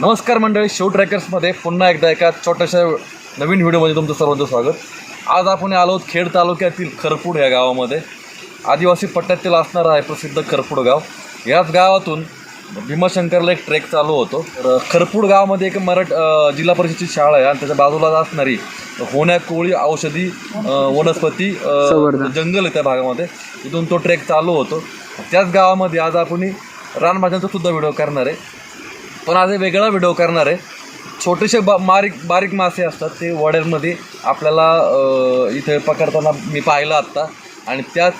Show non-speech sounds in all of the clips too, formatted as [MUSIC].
नमस्कार मंडळी शो ट्रॅकर्समध्ये पुन्हा एकदा एका छोट्याशा नवीन व्हिडिओमध्ये तुमचं सर्वांचं स्वागत. आज आपण आलो खेड तालुक्यातील खरपूड या गावामध्ये. आदिवासी पट्ट्यातील असणारं आहे प्रसिद्ध खरपूड गाव. याच गावातून भीमाशंकरला एक ट्रेक चालू होतो. तर खरपूड गावामध्ये एक मराठ जिल्हा परिषदची शाळा आहे आणि त्याच्या बाजूला असणारी होण्या कोळी औषधी वनस्पती जंगल आहे त्या भागामध्ये. तिथून तो ट्रेक चालू होतो. त्याच गावामध्ये आज आपण रानभाज्यांचा सुद्धा व्हिडिओ करणार आहे. पण आज एक वेगळा व्हिडिओ करणार आहे. छोटेसे बा बारीक बारीक मासे असतात ते वड्यांमध्ये आपल्याला इथे पकडताना मी पाहिलं आत्ता. आणि त्याच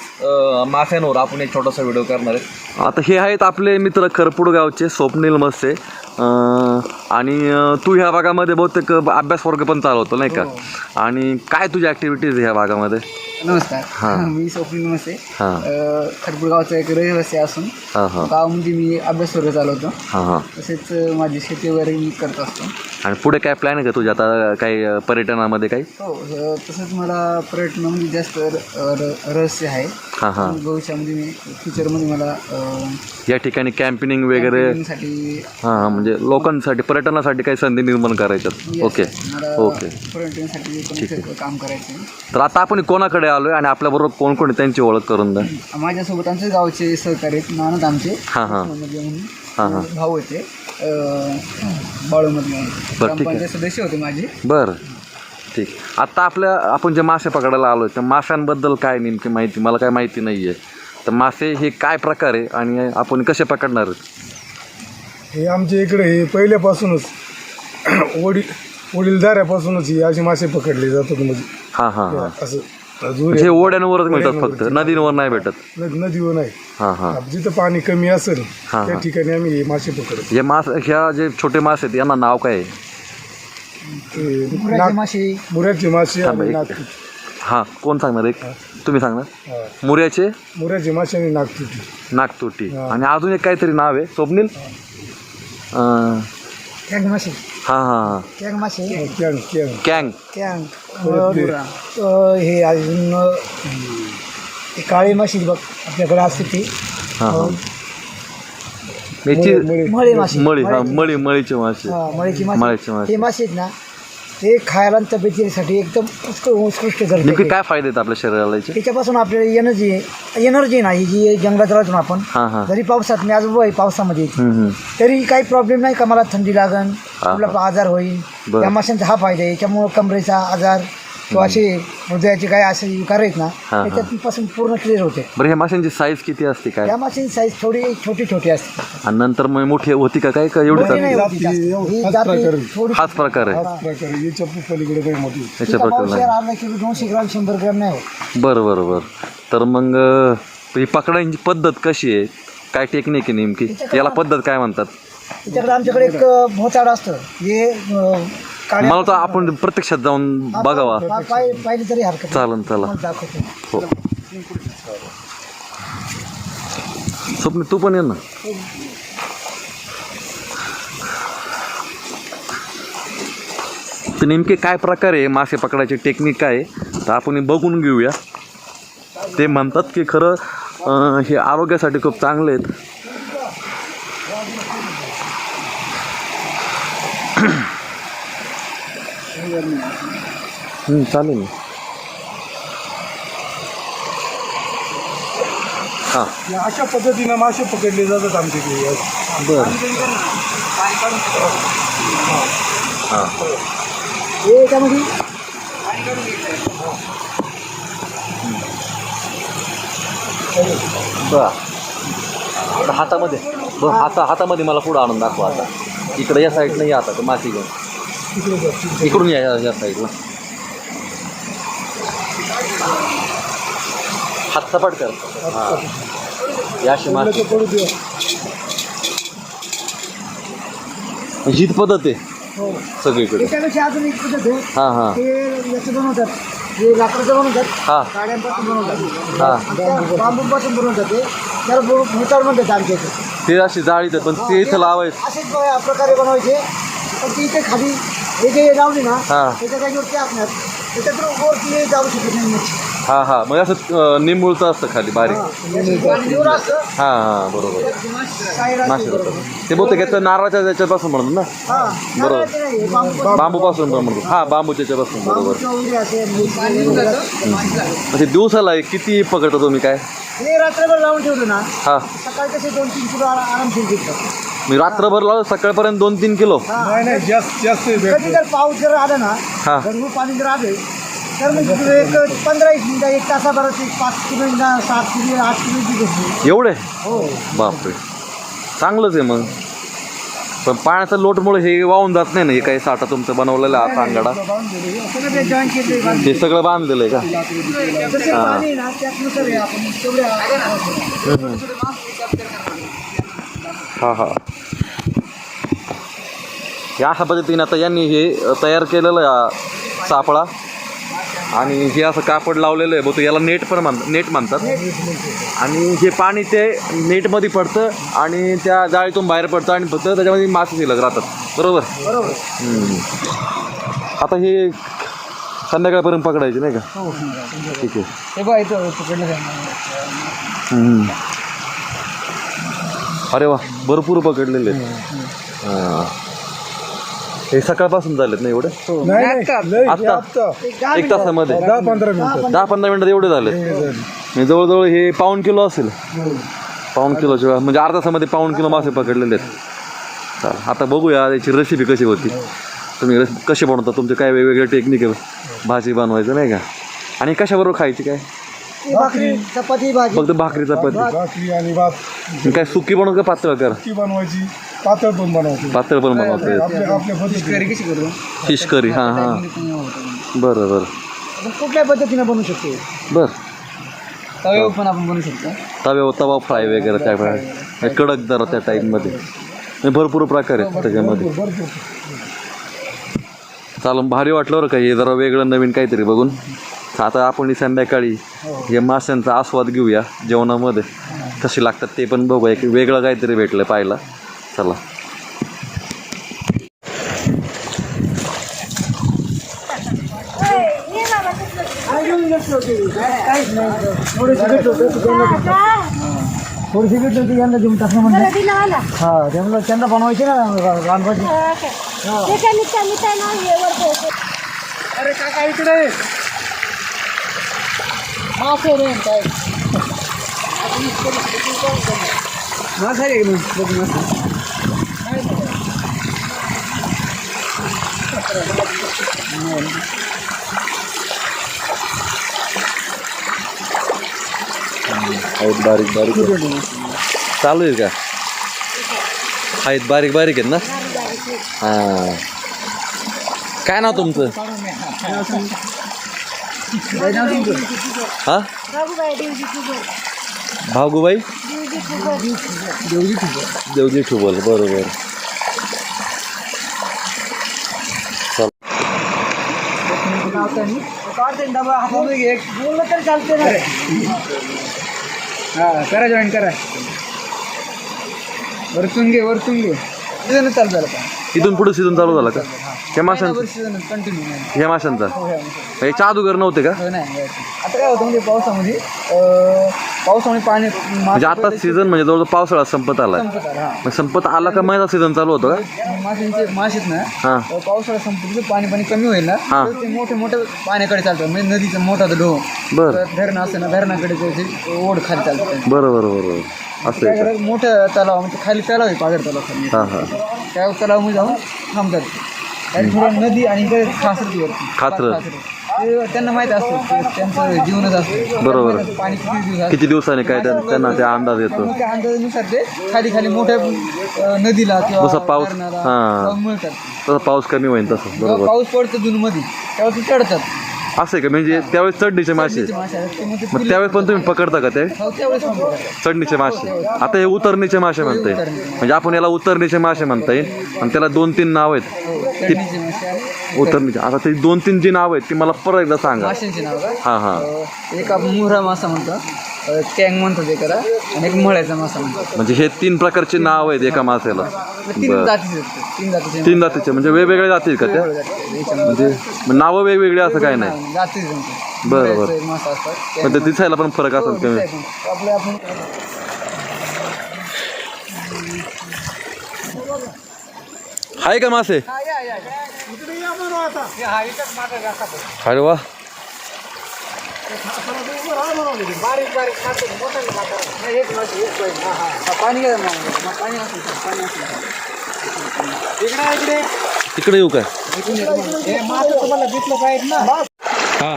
माश्यांवर आपण एक छोटासा व्हिडिओ करणार आहे. आता हे आहेत आपले मित्र खरपूड गावचे स्वप्नील मस्से. आणि तू ह्या भागामध्ये बहुतेक अभ्यास वर्ग पण चालवतो नाही का? आणि काय तुझ्या ॲक्टिव्हिटीज ह्या भागामध्ये? नमस्कार. हां. मी स्वप्नील नमस्ते. हां. खरपूर गावचा एक रहिवासी असून हां हां. गावामध्ये मी अभ्यास वर्ग चालवतो. हां हां. तसेच माझी शेती वगैरे मी करत असतो. आणि पुढे काय प्लॅन आहे का तुझ्या? आता काही पर्यटनामध्ये काही? हो तसंच मला पर्यटनामध्ये जास्त रहस्य आहे. हां हां. भविष्यामध्ये मी फ्युचरमध्ये मला या ठिकाणी कॅम्पिनिंग वगैरे? साठी हां हां. म्हणजे लोकांसाठी पर्यटनासाठी काही संधी निर्माण करायच्यात. ओके मला ओके पर्यटनासाठी पण काम करायचं? आहे. तर आता आपण कोणाकडे आलो आहे आणि आपल्याबरोबर कोण कोण आहे त्यांची ओळख करून द्या. माझ्यासोबत आमचे गावचे सहकारी आहेत नानद आमचे. हां हां. म्हणजे म्हणून. हां हां. भाऊ होते बाळूमध्ये ठीक आहे. ग्रामपंचायत सदस्य होते माझे. बरं. ठीक. आता आपल्या आपण जे मासे पकडायला आलो आहे त्या माशांबद्दल काय नेमकी माहिती? मला काय माहिती नाही आहे तर मासे हे काय प्रकार आहे आणि आपण कसे पकडणार आहेत? हे आमच्या इकडे हे पहिल्यापासूनच [CLEARS THROAT] वडील वडीलधाऱ्यापासूनच ही अशी मासे पकडले जातात म्हणजे. हां हां हां. असं म्हणजे हे ओढ्यांवरच मिळतात फक्त नदींवर नाही भेटत. नद- नदीवर नाही. हां हां. जिथं पाणी कमी असेल हां, त्या हां. ठिकाणी आम्ही हे मासे पकडतो. हे मास ह्या जे छोटे मासे आहेत यांना नाव काय आहे? ते मुराचे नाग- मासे. मुऱ्याचे मासे थांबा एक- हां कोण सांगणार एक? तुम्ही सांगणार? हा. मुऱ्याचे? मुऱ्याचे मासे आणि नागपुटी नागतोटी हा. आणि अजून एक काहीतरी नाव आहे स्वप्नील कॅंग मासे हां हां कॅंग मासे कॅंग कॅंग हे अजून ते काळी माशी बघ आपल्याकडे असते ती हां हां याची मुळे- मासे मळी हा मळी मळीचे मासे हा, मळीची मळीचे मासे मासे. हे मासे आहेत ना ते खायला आणि तब्येतीसाठी एकदम उत्कृष्ट उत्कृष्ट नेमके ठरते काय फायदे आहेत आपल्या शरीराला याचे त्याच्यापासून आपल्याला एनर्जी एनर्जी नाही जी जंगलात राहतो ना आपण हां हां. जरी पावसात मी आज उभं आहे पावसामध्ये. हम्म, हम्म. तरी काही प्रॉब्लेम नाही का मला थंडी लागन हा, आपला आजार होईल. बरं. त्या माशांचा हा फायदा आहे. याच्यामुळं कमरेचा आजार किंवा असे हृदयाचे काही असे विकार आहेत ना हा. त्याच्यापासून पूर्ण क्लिअर होते. बरं ह्या माशांची साईज किती असते काय? त्या माशांची साईज थोडी छोटी छोटी असते. आणि नंतर मग मोठी होती का काय का एवढी मोठी नाही चालते होती जास्त. जाती एवढं. ही हाच जाती प्रकार आहे. थोडी हाच प्रकार आहे. हाच प्रकारे याच्या पलीकडे काही मोठी याच्या तिचा प्रकार पावशेर नाही. अर्धा किलो दोनशे ग्राम शंभर ग्राम नाही होत. बरं बरं बरं. तर मग अं, ही पकडायची पद्धत कशी आहे? काय टेक्निक आहे नेमकी? याला पद्धत काय म्हणतात? त्याच्याकडे आमच्याकडे एक अ, भोचाड असतं. जे अ, मला तर आपण प्रत्यक्षात जाऊन बघावा. तरी हरकत. चालन चला. दाखवतो. हो. स्वप्न तू पण ये ना. तर नेमके काय प्रकार आहे? मासे पकडायची टेक्निक काय आहे? तर आपण हे बघून घेऊया. ते म्हणतात की खरं अं, हे आरोग्यासाठी खूप चांगले आहेत. हं, चालेल. हां. या अशा पद्धतीनं मासे पकडले जातात आमच्याकडे. बरं. हां. हे बरं. हातामध्ये बरं हाता हातामध्ये मला पुढं आणून दाखवा आता. इकडे या साईडनं या आता माती घेऊन. इकडून या या- या साईडला हात सपाट कर. हां. पडू दे हीच पद्धत आहे. हो. सगळीकडे. त्याच्यापेक्षा अजून एक पद्धत आहे. हां हां. ते याचं बनवतात हे लाकडाचं बनवतात हां. काड्यांपासून बनवतात हां. आणि त्या बांबूपासून बनवतात ते त्याला भो- भोताळ म्हणतात आमच्या इथे ते अशी जाळी पण ते इथं लावायचं. असेच प्रकारे बनवायचे. पण ती इथे खाली हे जे लावली ना हां. त्याच्या जागेवर ते असणार. त्याच्यातून वरती जाऊ शकत नाही मच्छी. हा हा. म्हणजे असं निंबूळचं असतं खाली बारीक. हा हा बरोबर. ते बहुतेक याचं नारळाच्या त्याच्यापासून म्हणतो ना? बरोबर. बांबूपासून. पण म्हणतो हा बांबूच्या याच्यापासून बरोबर. म्हणजे दिवसाला एक किती पकडता तुम्ही काय? हे रात्रभर लावून ठेवलं ना हा. सकाळी कसे दोन तीन किलो आरा- आरामशीर मी रात्रभर लावलं सकाळपर्यंत दोन तीन किलो. नाही नाही जास्त जास्त भेटतं. कधी जर पाऊस जर आला ना हा. भरपूर पाणी जर आले तर तुला एक पंधरा एक मिनिटं एक तासाभरात एक पाच किलो सात किलो आठ घेतली. एवढे? हो. बापरे. चांगलंच आहे मग. पण पाण्याच्या लोटमुळे हे वाहून जात नाही ना हे काही साठा तुमचं बनवलेला आहे सांगाडा सगळं ते जॉईन केले हे सगळं बांधलेलं आहे का? जसे पाणी आहे ना त्यातनुसार आहे आपण तेवढ्या हा हा. हे अशा पद्धतीने आता यांनी हे तयार केलेलं आहे सापळा आणि हे असं कापड लावलेलं आहे बहुतेक याला नेट पण मान नेट म्हणतात. आणि हे पाणी ते नेटमध्ये पडतं आणि त्या जाळीतून बाहेर पडतं आणि फक्त त्याच्यामध्ये मासे शिल्लक राहतात. बरोबर. आता हे संध्याकाळपर्यंत पकडायचे नाही का? हो ठीक आहे हे बघा इथं पकडलं जाईल हम्म. अरे वा भरपूर पकडलेले आहेत. हां. हे सकाळपासून झालेत ना एवढे? नाही नाही लय आत्ता? आत्ता एक तासामध्ये? दहा पंधरा मिनिटं. दहा पंधरा मिनिटात एवढे झाले. म्हणजे जवळजवळ हे पाऊन किलो असेल? पाऊन किलोच्या म्हणजे अर्धा तासामध्ये पाऊन किलो मासे पकडलेले आहेत. चालेल आता बघूया याची रेसिपी कशी होती. तुम्ही रेस कशी बनवता? तुमचे काय वेगवेगळे टेक्निक आहे. भाजी बनवायचं नाही का? आणि कशाबरोबर खायची काय? भाकरी चपाती भाजी. फक्त भाकरी चपाती. भाकरी आणि भात. काय सुकी बनवू का पातळ कर? ती बनवायची पातळ पण बनवायची पातळ पण बनवता. आपल्या आपल्या पद्धतीने. कशी करू फिश करी हां. हां बरं बरं. आपण कुठल्या पद्धतीने बनवू शकतो? बरं. तव्यावर पण आपण बनवू शकतो. तव्यावर तवा फ्राय वगैरे त्या प्रकारे कडक जरा त्या टाईपमध्ये. म्हणजे भरपूर प्रकार आहेत त्याच्यामध्ये. भरपूर. चालून भारी वाटलं बरं का? हे जरा वेगळं नवीन काहीतरी बघून. आता आपण ही संध्याकाळी हे. माशांचा आस्वाद घेऊया जेवणामध्ये. कसे लागतात ते पण बघूया. की वेगळं काहीतरी भेटलं पाहायला. चला. थोडीशी भेटलो होती यांना देऊन टाकणं आला हा त्यांना त्यांना बनवायचे ना हे वर अरे काका इकडे मासे रे काय मासा रे बघ मासा आहेत बारीक बारीक आहेत. चालू आहे का आहेत बारीक बारीक आहेत ना हां काय नाव तुमचं हां? भागूबाई देवजी ठुबल बरोबर. हा करा जॉईन करा. वरतून घे वरतून घे. चालू झालं का? इथून पुढे सीझन चालू झाला का? ह्या माशांचा कंटिन्यू ह्या माशांचा याच्या अगोदर नव्हते का? नाही आता काय होतं म्हणजे पावसामध्ये अं, पावसामुळे पाणी म्हणजे आता सीझन म्हणजे जवळजवळ पावसाळा संपत आलाय संपत आलं, हा. मग संपत आला का महिना सीझन चालू होतो का? माशांचे मासेत ना हां. अं, पावसाळा संपलं पाणी पाणी कमी होईल ना. हा. तर ते मोठे मोठे पाण्याकडे चालतात म्हणजे नदीचा मोठा डो बरं. धरण असतं ना धरणाकडे ओढ खाली चालतं. बरं बरं बरं बरं. असं काय आहे का? करायचं मोठं तलाव म्हणजे खाली तलाव आहे पागर तलाव खाली. हां हां. त्या तलावमध्ये जाऊन थांबतात. नदी आणि इकडे. ते त्यांना माहीत असतं ते त्यांचं जीवनच असतं. बरोबर. त्यांना पाणी किती दिवस किती दिवसाने काय त्या- त्यांना ते अंदाज येतो. त्या अंदाजानुसार ते खाली खाली मोठ्या अं, नदीला किंवा जसा पाऊस- धरणाला हां. जाऊन मिळतात तसा पाऊस कमी होईल तसं. जेव्हा बरोबर. पाऊस पडतो जून मध्ये तेव्हा ते चढतात. असं आहे का? म्हणजे त्यावेळेस चढणीचे मासे ते. ते मग ते त्यावेळेस पण तुम्ही पकडता का ते? हो. चढणीचे मासे. आता हे उतरणीचे मासे म्हणता येईल म्हणजे आपण याला उतरणीचे मासे म्हणता येईल आणि त्याला दोन तीन नाव आहेत. हो, आणि उतरणीचे. आता ते दोन तीन जी नाव आहेत ती मला परत एकदा सांगा. हां हां. एक आपण मुहरा मासा म्हणतो. टँग म्हणतो ते करा. आणि एक मळ्याचा मासा म्हणतो. म्हणजे हे तीन प्रकारचे नाव आहेत एका मासेला. तीन बरं. जातीचे असतात तीन जातीचे तीन जातीचे म्हणजे वेगवेगळे जातील का त्या? म्हणजे नावं वेगवेगळी असं काय नाही? जातीचे बरं बरं. एक मासा असतात पण ते दिसायला पण फरक असेल कमी. आपले आपण आहे का मासे? इकडे या आता. हा. अरे वा. बारीक बारीक मासे मोठा मासा नाही, एक मासे एक पाहिजे हा हा पाणी घ्या मग मग पाणी असेल तर, पाणी असेल तर. इकडे येऊ काय हे. मासे तुम्हाला दिसलं पाहिजे ना हा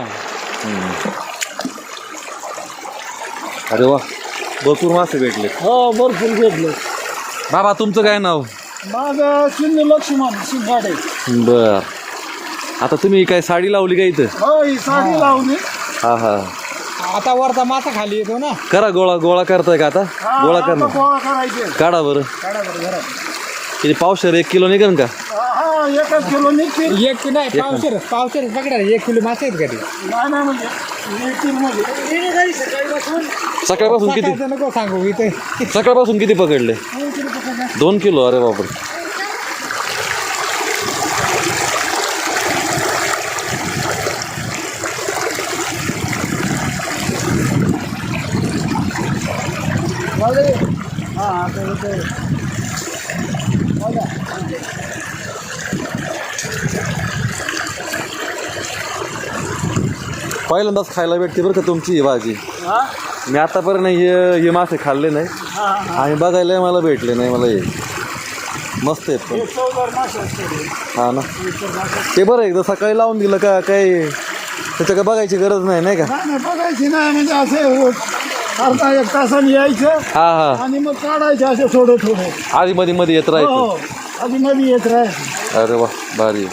अरे वा भरपूर मासे भेटले. हो भरपूर घेतलं बाबा तुमचं काय नाव? माझं शिंदे लक्ष्मण शिंगाडे बर. आता तुम्ही काय साडी लावली का इथं? हो ही साडी लावली. हा हा. आता वरचा मासा खाली येतो ना. करा गोळा गोळा करताय का आता? गोळा आता करणं गोळा करायचे. काढा बरं. काढा बरं घरात. किती पावशेर एक किलो निघन का? हा एकच किलो निघते एक नाही पावशेर पावशेर पकडा एक किलो मासे आहेत का ते? नाही नाही म्हणजे एक किलो म्हणजे सकाळीपासून. सकाळपासून किती? सकाळचं नको सांगू इथे. सकाळपासून किती पकडले. दोन किलो अरे बापरे. पहिल्यांदाच खायला भेटते बरं का तुमची ही भाजी. मी आतापर्यंत हे हे मासे खाल्ले नाही. आणि बघायला मला भेटले नाही मला हे. मस्त आहेत पण. हा ना. ते बरं एकदा सकाळी लावून दिलं का काही त्याच्या काय बघायची गरज नाही नाही का? बघायची नाही म्हणजे असे अर्धा एक तासाने यायचं हा हा. आणि मग काढायचे असे थोडे थोडे. आधी मध्ये मध्ये येत राहायचं. हो आधी मध्ये येत राहायचं. अरे वा भारी.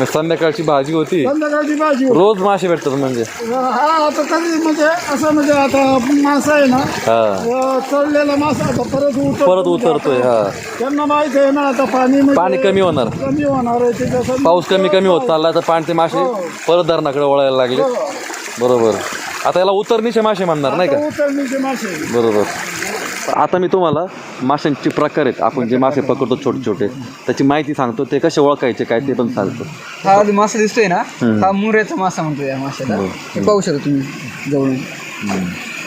मग संध्याकाळची भाजी होती. संध्याकाळची भाजी होती. रोज मासे भेटतात म्हणजे. हा आता कधी म्हणजे असं म्हणजे आता मासा आहे ना हा. अ, चढलेला मासा आता परत उतर परत उतरतोय हा. त्यांना माहीत आहे ना आता पाणी म्हणजे पाणी कमी होणार. कमी होणार आहे त्याच्यासाठी पाऊस कमी कमी होत चालला तर पाणी ते मासे परत धरणाकडे वळायला लागले. बरोबर. आता याला उतरणीचे मासे म्हणणार नाही का? उतरणीचे मासे. बरोबर. आता मी तुम्हाला माशांचे प्रकार आहेत. आपण जे मासे पकडतो छोटे छोटे त्याची माहिती सांगतो ते कसे ओळखायचे काय ते पण सांगतो. हा जो मासा दिसतोय ना. हा मुऱ्याचा मासा म्हणतो या माशाला. हे पाहू शकता तुम्ही जवळून.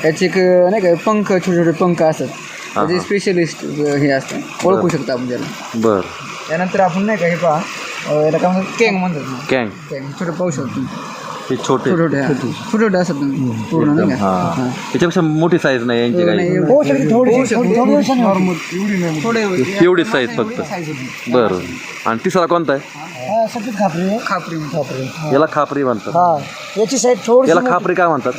याचे एक नाही का पंख छोटे छोटे पंख असतात. त्याचे स्पेशलिस्ट हे असतं ओळखू शकता आपण त्याला. बर. त्यानंतर आपण नाही का हे पहा याला काय म्हणतात? कॅंग म्हणतात कॅंग. कॅंग छोटे पाहू शकतो हे छोटे. हा. असतात ना पूर्ण नाही का? हा. त्याच्यापेक्षा मोठी साईज नाही यांची काही. होऊ शकते थोडे एवढीच साईज फक्त. बरं. आणि तिसरा कोणता आहे? सफेद खापरी. खापरी खापरी. याला खापरी म्हणतात. हा याची साईड थोडी याला खापरी काय म्हणतात?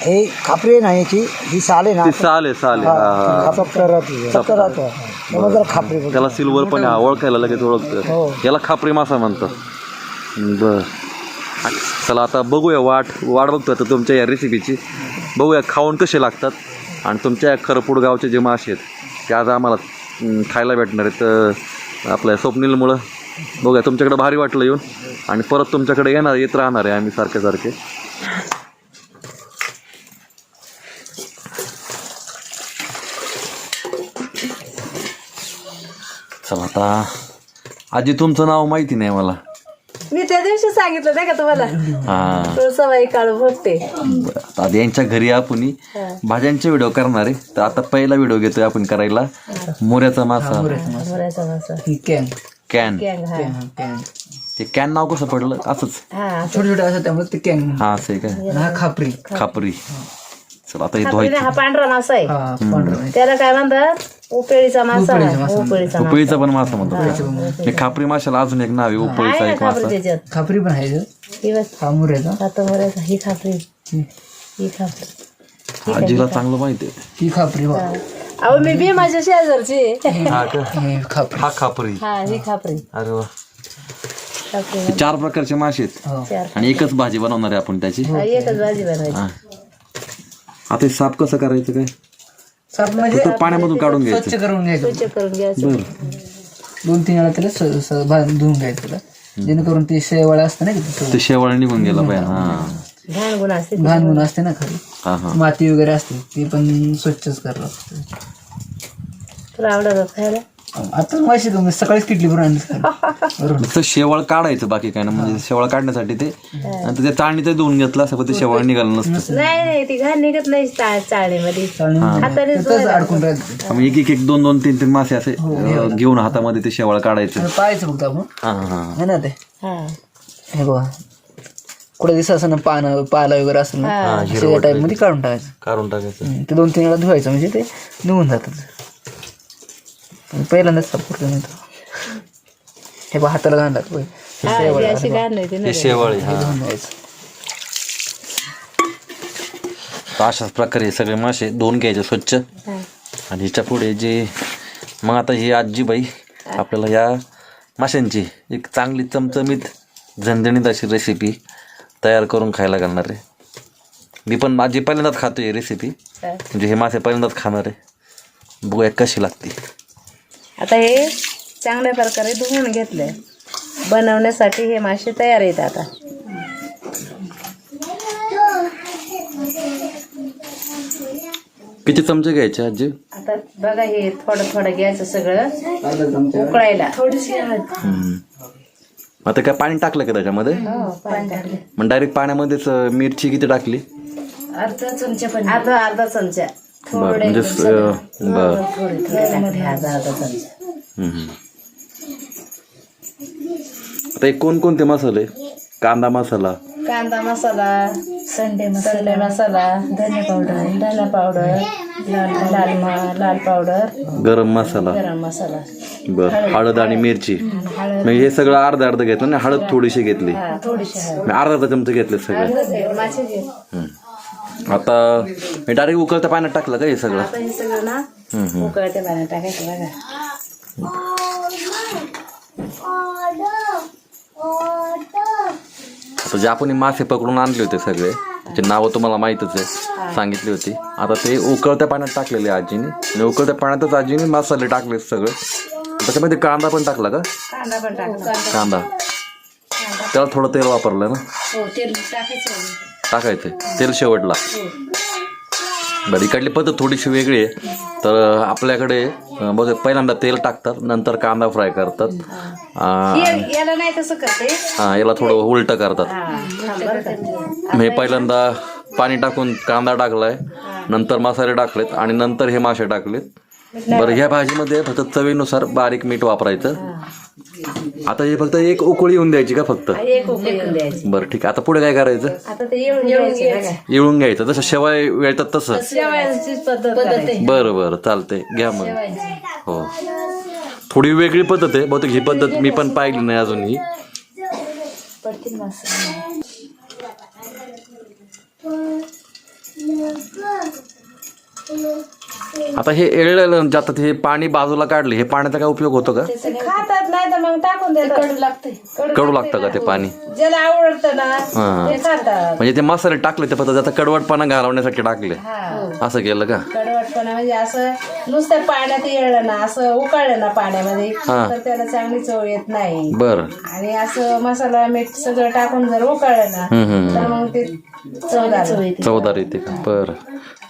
हे खापरी आहे ना याची. ही साल आहे ना. ती साल आहे साल आहे. हा, हा. चपटा राहते. चपटा राहतो. त्यामुळे जरा खापरी बोलतो. त्याला सिल्वर पण आहे, ओळखायला लगेच हो. ओळखतं याला खापरी मासा म्हणतात. बर. चला आता बघूया वाट वाट बघतो आता तुमच्या या रेसिपीची बघूया खाऊन कसे लागतात. आणि तुमच्या या खरपूड गावचे जे मासे आहेत ते आज आम्हाला खायला भेटणार आहेत तर आपल्या स्वप्नीलमुळं. बघूया तुमच्याकडे भारी वाटलं येऊन. आणि परत तुमच्याकडे येणार येत राहणार आहे आम्ही सारखे सारखे. चला आता आजी तुमचं नाव माहिती नाही मला. मी त्या दिवशी सांगितलं नाही का तुम्हाला? हां. तुळसाबाई काळू भोगते बरं. आता आधी यांच्या घरी आपण भाज्यांचे व्हिडिओ करणार आहे. तर आता पहिला व्हिडिओ घेतोय आपण करायला. मोऱ्याचा मासा. मोराचा मासा. कॅन कॅंग हा कॅंग ते कॅन नाव कसं पडलं? असंच. हा छोटे छोटे असतात त्यामुळे ते कॅंग हा असं आहे काय हा खापरी. खापरी. चला आता हे धुवायची हा पांढरा मासा आहे. हा पांढरा त्याला काय म्हणतात? उपेळीचा मासा उपेळीचा मासा उपळीचा पण मासा म्हणतो हे खापरी माशाला अजून एक नाव आहे उपळीचा एक खापरी मासा. त्याच्यात? खापरी पण आहे ही बस हा ही खापरी. ही खापरी. आजीला चांगलं माहिती आहे. ही खापरी बघ. अहो मी बी माझ्या शेजारची. हा का हे खापरी. हा खापरी. हा ही खापरी. अरे वा. खापरी. हे चार प्रकारचे मासे आहेत. हो. चार. आणि एकच भाजी बनवणार आहे आपण त्याची. हा, एकच भाजी बनवायची. हा. आता हे साफ कसं करायचं काय? साप म्हणजे फक्त पाण्यामधून काढून स्वच्छ घ्यायचं. करून घ्यायचं. स्वच्छ करून घ्यायचं. बरं. दोन तीन वेळा त्याला स- स- भा- धुवून घ्यायचं त्याला. जेणेकरून ते शेवाळ असतं ना की ते शेवाळ निघून गेला पाहिजे हा. घाण गुण असते घाण गुण असते ना खाली. हा हा. माती वगैरे असते ते पण स्वच्छच करावं लागतं. तुला आवडत खायला? आता माशी तुम्ही सकाळीच किटली भरून आणलीस का? बरोबर नुसतं शेवाळ काढायचं बाकी काय ना म्हणजे शेवाळ काढण्यासाठी ते नंतर ते चाळणी ते धुवून घेतलं असं पण ते शेवाळ निघालं नसतं. नाही नाही ती घाण निघत नाही चा- चाळणीमध्ये. चाळणी हातानेच तिथंच अडकून राहते आम्ही एक एक एक दोन दोन तीन तीन मासे असे अं, घेऊन हातामध्ये ते शेवाळ काढायचं. पाहायचं फक्त आपण. हा हा है. ना ते? हा. हे बघा. कुठे दिसत असं ना पानं पाला वगैरे असेल ना टाईपमध्ये काढून टाकायचं. काढून टाकायचं. हम्म, ते दोन तीन वेळा धुवायचं. म्हणजे ते निघून जातात. पहिल्यांदाच सापडतो नाही तो. हे बघा हाताला घालतात होय. हे शेवाळ ती आहे, अशी घाण नाही ती हे शेवाळी हा धुवून द्यायचं. तर अशाच प्रकारे हे सगळे मासे धुवून घ्यायचे स्वच्छ हा. आणि ह्याच्या पुढे जे मग आता ही आजीबाई आपल्याला या माशांची एक चांगली चमचमीत झणझणीत अशी रेसिपी तयार करून खायला घालणार आहे मी पण माझी पहिल्यांदाच खातो ही रेसिपी हा. म्हणजे हे मासे पहिल्यांदाच खाणार आहे बघूया कशी लागते आता हे चांगल्या प्रकारे धुवून घेतले बनवण्यासाठी हे मासे तयार आहेत आता. किती चमचे घ्यायचे आजी? आता बघा हे थोडं थोडं घ्यायचं सगळं उकळायला. आता काय पाणी टाकलं का त्याच्यामध्ये? पाणी टाकले. मग डायरेक्ट पाण्यामध्येच मिरची किती टाकली? अर्धा चमचा पण. अर्धा अर्धा चमचा. बरं म्हणजे बरं. आता हे कोणकोणते मसाले? कांदा मसाला. कांदा मसाला संडे मसाला मसाला धने पावडर धना पावडर लाल लाल म- लाल पावडर. गरम मसाला. गरम मसाला. बर हळद. आणि मिरची. म्हणजे हे सगळं अर्धा अर्ध घेतलं आणि हळद थोडीशी घेतली. हा, थोडीशी मी अर्धा चमचे घेतले सगळे. आता मी डायरेक्ट उकळत्या पाण्यात टाकलं का हे सगळं? आता हे सगळं ना हम्म, हम्म. उकळते पाण्यात टाकायचं बघा. आता जे आपण हे मासे पकडून आणले होते सगळे त्याची नावं तुम्हाला माहीतच आहे सांगितली होती. आता ते उकळत्या पाण्यात टाकलेले आजीने. आणि उकळत्या पाण्यातच आजीने मसाले टाकले सगळे. त्याच्यामध्ये कांदा पण टाकला का? कांदा पण टाकला. कांदा. त्याला थोडं तेल वापरलं ना? हो तेल टाकायचं टाकायचं तेल शेवटला. बरं इकडली पद्धत थोडीशी वेगळी आहे. तर आपल्याकडे बहुतेक पहिल्यांदा तेल टाकतात नंतर कांदा फ्राय करतात. याला नाही तसं करते. हा, याला थोडं उलट करतात. मी पहिल्यांदा पाणी टाकून कांदा टाकलाय नंतर मसाले टाकलेत आणि नंतर हे मासे टाकलेत. बरं ह्या भाजीमध्ये फक्त चवीनुसार बारीक मीठ वापरायचं. आता हे फक्त एक उकळी येऊन द्यायची का फक्त? एक उकळी येऊन द्यायची. बरं ठीक. आहे आता पुढे काय करायचं? आता ते येऊन घ्यायचं बघा. येळून घ्यायचं. जसं शेवाय वेळतात तसं. शेवाळ्यांची पद्धत करायची. बरं बरं. चालतंय. घ्या मग. हो. थोडी वेगळी पद्धत आहे. बहुतेक ही पद्धत मी पण पाहिली नाही अजून ही पडतील आता हे एळलेलं जातात हे पाणी बाजूला काढले हे पाण्याचा काय उपयोग होतो का? ते खातात नाही तर मग टाकून देतात. कडू लागते कडू लागतं का ते पाणी? ज्याला आवडतं ना हा. ते खातात. म्हणजे ते मसाले टाकले ते फक्त त्याचा कडवटपणा घालवण्यासाठी टाकले. हा. असं केलं का? कडवटपणा म्हणजे असं नुसत्या पाण्यात येळलं ना असं उकळलं ना पाण्यामध्ये हा. तर त्याला चांगली चव येत नाही. बरं. आणि असं मसाला मीठ सगळं टाकून जर उकळलं ना हम्म, हम्म. तर मग ते चवदार चवदार येते का? बरं.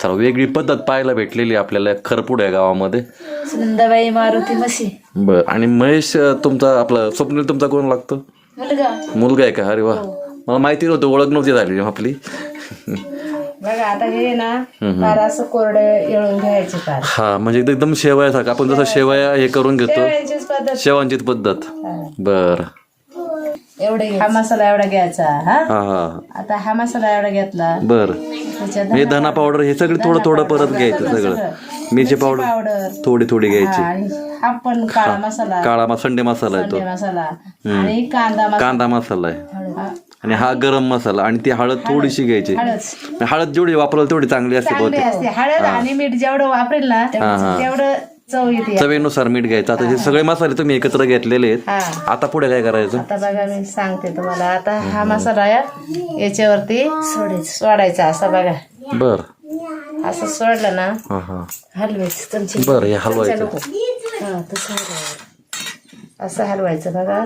चला वेगळी पद्धत पाहायला भेटलेली आपल्याला खरपूड या गावामध्ये. सुनंदाबाई मारुती मशी बर आणि महेश अं, तुमचा आपला स्वप्नील तुमचा कोण लागतो? मुलगा. मुलगा आहे का? अरे वा. मला माहिती नव्हतं ओळख नव्हती झाली आपली. बघा आता हे ना फार असं कोरडं येळून घ्यायचे फार हा म्हणजे एकदम शेवयासारखं. आपण जसं शेवया. हे करून घेतो शेवयांचीच शेवांचीच पद्धत. बर. एवढे हा मसाला एवढा घ्यायचा हा? हा हा. आता हा मसाला एवढा घेतला. बर. त्याच्यात हे धना पावडर हे सगळं थोडं थोडं परत घ्यायचं सगळं मिरची पावडर पावडर थोडी थोडी घ्यायची. आणि हा पण काळा मसाला. काळा मा संडे मसाला आहे तो अंडे मसाला आणि कांदा मसाला. कांदा मसाला आहे. हा, आणि हा गरम मसाला. आणि ती हळद थोडीशी घ्यायची. हळद. हळद जेवढी वापराल तेवढी चांगली असते चांगली असते. हळद आणि मीठ जेवढं वापरेल ना. तेवढं चव येते चवीनुसार मीठ घ्यायचं. आता हे सगळे मसाले तुम्ही एकत्र घेतलेले आहेत. हा. आता पुढे काय करायचं? आता बघा मी सांगते तुम्हाला. आता हा मसाला या याच्यावरती सोडायचा. सोडायचा असा बघा. बर. असं सोडलं ना हा हा. हलवायचं. बर हे हलवायचं. हा तसं हलवायचं. असं हलवायचं बघा.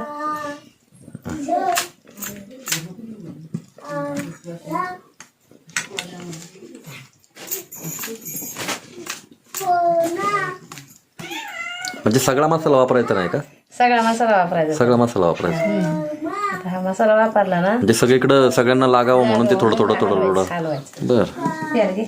म्हणजे सगळा मसाला वापरायचा नाही का? सगळा मसाला वापरायचा. सगळा मसाला वापरायचा. आता हा मसाला वापरला ना? म्हणजे सगळीकडं सगळ्यांना लागावं म्हणून ते थोडं थोडं थोडं थोडं. हलवायचं बर. तेल घे.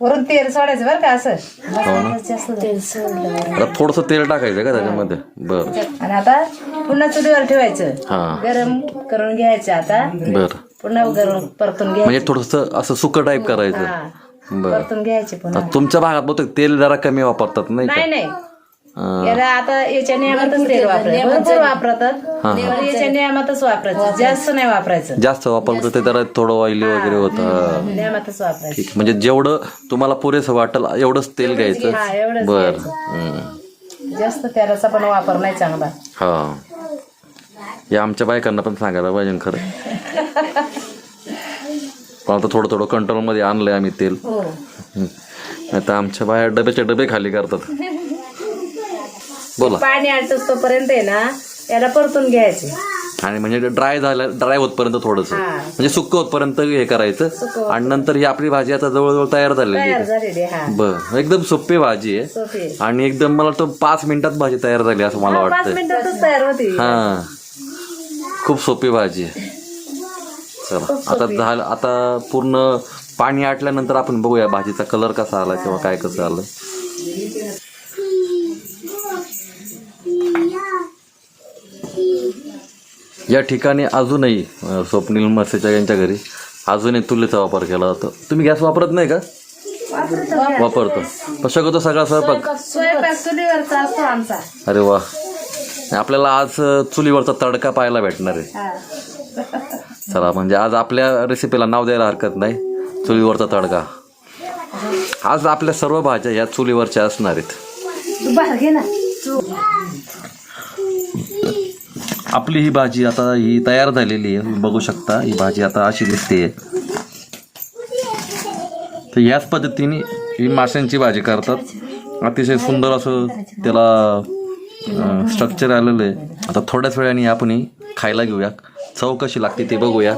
वरून तेल सोडायचं बरं का असं? जास्त तेल सोडलं आता थोडंसं तेल टाकायचं का त्याच्यामध्ये? बर. आणि आता पुन्हा चुलीवर ठेवायचं. हां. गरम करून घ्यायचं आता. बर. पुन्हा गरम परतून घ्यायचं. म्हणजे थोडंसं असं सुकं टाईप करायचं. हा बर. परतून घ्यायचे पुन्हा. आता तुमच्या भागात बहुतेक तेल जरा कमी वापरतात नाही का? नाही नाही. याला आता याच्या नियमातच तेल वापरायचं. भरपूर वापरतात पण याच्या नियमातच वापरायचं. जास्त नाही वापरायचं. जास्त वापरलं ते जरा थोडं ऑइली वगैरे होतं. नियमातच वापरायचं. ठीक म्हणजे जेवढं तुम्हाला पुरेसं वाटेल एवढंच तेल घ्यायचं. एवढंच बर. हम्म. जास्त तेलाचा पण वापर नाही चांगला. हा. या आमच्या बायकांना पण सांगायला पाहिजे ना खरं. पण आता थोडं थोडं कंट्रोलमध्ये आणलंय आम्ही तेल. हो. नाही तर आमच्या बाया डब्याचे डबे खाली करतात. बोला. पाणी आटूस तोपर्यंत आहे ना याला परतून घ्यायचे. आणि म्हणजे ड्राय झालं ड्राय होतपर्यंत थोडंसं. हा. म्हणजे सुक्क होतपर्यंत हे करायचं. आणि नंतर ही आपली भाजी आता जवळजवळ तयार झालेली तयार आहे झालेली हा. बर. एकदम सोपी भाजी आहे. सोपी आहे. आणि एकदम मला तो पाच मिनिटात भाजी तयार झाली असं मला पाच वाटतंय. मिनिटातच तयार होती. हा. खूप सोपी भाजी आहे. चला. आता झालं आता पूर्ण पाणी आटल्यानंतर आपण बघूया भाजीचा कलर कसा आला किंवा काय कसं आलं. या ठिकाणी अजूनही स्वप्नील मसेच्या यांच्या घरी अजूनही चुलीचा वापर केला जातो. तुम्ही गॅस वापरत नाही का? वापरतो. पण शक्यतो सगळा स्वयंपाक. अरे वा. आपल्याला आज चुलीवरचा तडका पाहायला भेटणार आहे. चला म्हणजे आज आपल्या रेसिपीला नाव द्यायला हरकत नाही. चुलीवरचा तडका. आज आपल्या सर्व भाज्या या चुलीवरच्या असणार आहेत. आपली ही भाजी आता ही तयार झालेली आहे. बघू शकता ही भाजी आता अशी दिसते तर याच पद्धतीने ही माशांची भाजी करतात. अतिशय सुंदर असं त्याला स्ट्रक्चर आलेलं आहे. आता थोड्याच वेळाने आपण ही खायला घेऊया. चव कशी लागते ते बघूया.